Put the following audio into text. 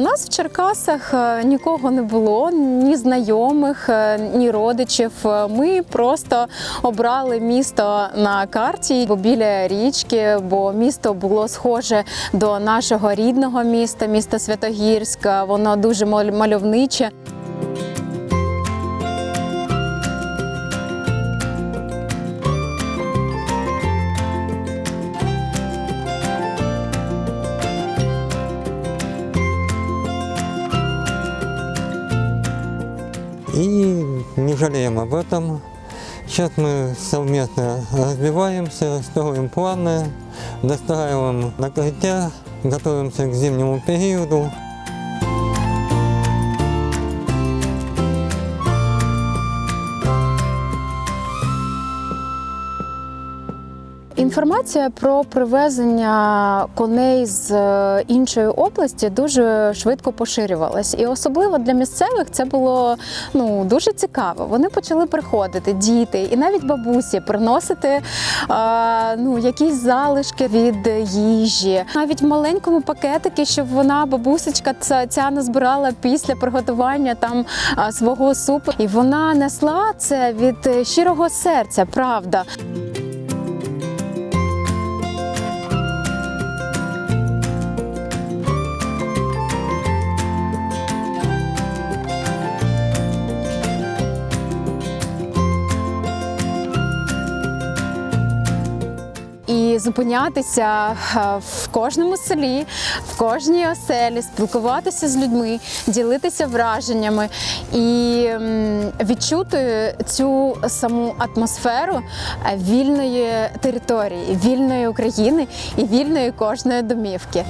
нас в Черкасах е, нікого не було, ні знайомих, е, ні родичів. Е, Ми просто обрали місто на карті, бо біля річки, бо місто було схоже до нашого рідного міста, міста Святогірська. Воно дуже мал- мальовниче. И не жалеем об этом. Сейчас мы совместно развиваемся, строим планы, достраиваем накрытия, готовимся к зимнему периоду. Інформація про привезення коней з е, іншої області дуже швидко поширювалась, і особливо для місцевих це було ну дуже цікаво. Вони почали приходити, діти і навіть бабусі приносити е, ну якісь залишки від їжі, навіть в маленькому пакетики, щоб вона бабусечка ця, ця назбирала після приготування там е, свого супу, і вона несла це від щирого серця, правда. Зупинятися е, в кожному селі, в кожній оселі, спілкуватися з людьми, ділитися враженнями і відчути цю саму атмосферу е, вільної території, вільної України і вільної кожної домівки.